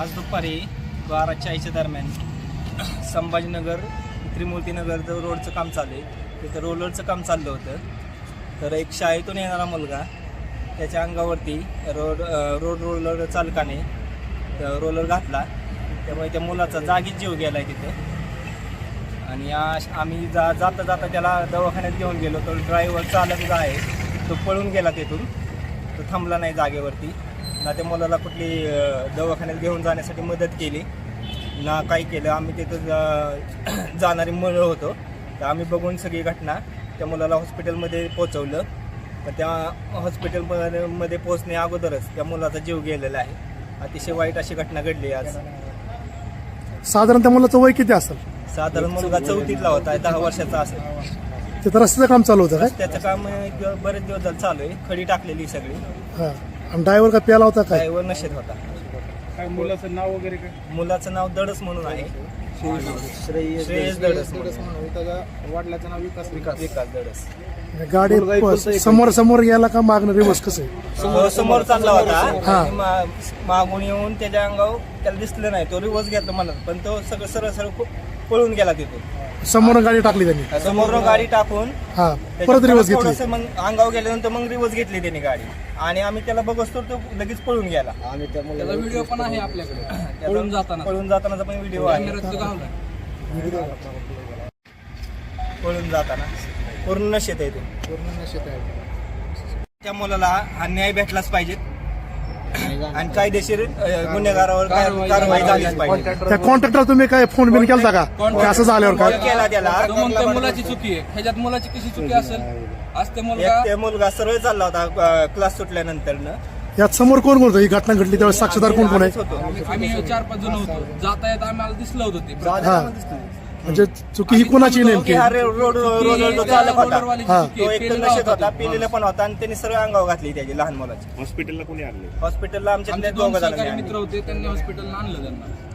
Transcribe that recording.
आज दुपारी बारा चाळीसच्या दरम्यान संभाजीनगर त्रिमूर्तीनगर रोडचं काम चालू आहे. तिथं रोलरचं काम चाललं होतं. तर एक शाळेतून येणारा मुलगा त्याच्या अंगावरती रोड रोड रोलर चालकाने रोलर घातला. त्यामुळे त्या मुलाचा जागीच जीव गेला आहे तिथं. आणि आम्ही जा जाता जाता त्याला दवाखान्यात घेऊन गेलो. तो ड्रायव्हर चालक जो आहे. तो पळून गेला तिथून. तो थांबला नाही जागेवरती. ना त्या मुलाला कुठली दवाखान्यात घेऊन जाण्यासाठी मदत केली. ना काही केलं. आम्ही तिथं जा- जाणारी मुलं होतो. तर आम्ही बघून सगळी घटना त्या मुलाला हॉस्पिटलमध्ये पोचवलं तर त्या हॉस्पिटलमध्ये मध्ये पोचण्या अगोदरच त्या मुलाचा जीव गेलेला आहे. अतिशय वाईट अशी घटना घडली आज. साधारण त्या मुलाचं वय किती असेल? साधारण मुलगा चौथीतला होता दहा वर्षाचा असेल. तिथं रस्त्याचं काम चालू होतं काय? त्याचं काम बरेच दिवस झालं चालू आहे. खडी टाकलेली सगळी. हा. ड्रायव्हर का प्याला होता काय? ड्रायव्हर नशेत होता. काय मुलाचं नाव वगैरे काय? मुलाचं नाव दडस म्हणून आहे. श्रेयस दडस. वडिलाचं नाव विकास विकास. विकास दडस. गाडी प- समोर समोर गेला का मागणं रिवर्स कसं आहे? तो समोर चालला होता. हा. आणि मा- मागून येऊन त्याच्या अंगावर त्याला दिसलं नाही. तो रिवर्स घेतला म्हणत पण तो सगळं सरळ सरळ पु- पळून गेला तिथून. समोर गाडी टाकली त्यांनी? समोरून गाडी टाकून हा परत रिवर्स घेतली. थोडंसं मग अंगावर गेल्यानंतर मग रिवर्स घेतली त्याने गाडी. आणि आम्ही त्याला बघतो तो लगेच पळून गेला. त्याचा व्हिडिओ पण आहे आपल्याकडे. त्याचा पळून जाताना. पळून जातानाचा पण व्हिडिओ आहे. गावला पळून जाताना. पूर्ण नशेत आहे ते. त्या मुलाला हा न्याय भेटलाच पाहिजे. आणि कायदेशीर अ, गुन्हेगारावर काय- कारवाई झालीच झाली. पाहिजे. त्या कॉन्ट्रॅक्टर तुम्ही काय फोन बिन केलता का? की असं झाल्यावर कॉल काय? केला त्याला. तर मग त्या मुलाची चुकी आहे. ह्याच्यात मुलाची कशी चुकी असेल? आज ते मुलगा एक ते मुलगा सरळ चालला होता क्लास सुटल्यानंतर यात समोर कोण कोण होतं ही घटना घडली त्यावेळेस साक्षीदार कोण कोण आहे? होतो आम्ही चार पाच जण होतो. जाता येत आम्हाला दिसलं होतं ते. हा. म्हणजे चुकी ही कोणाची नेमकी हा रोड रोड चालक होता हा. तो. एक तर पेलेला नशेत होता तो. पिलेला पण होता आणि त्यांनी सरळ अंगावर घातली त्याची लहान मुलाची हॉस्पिटलला कोणी आणले हॉस्पिटलला आमच्यातले आमचे दोन दोघं जणांनी मित्र होते त्यांनी हॉस्पिटलला आणलं त्यांना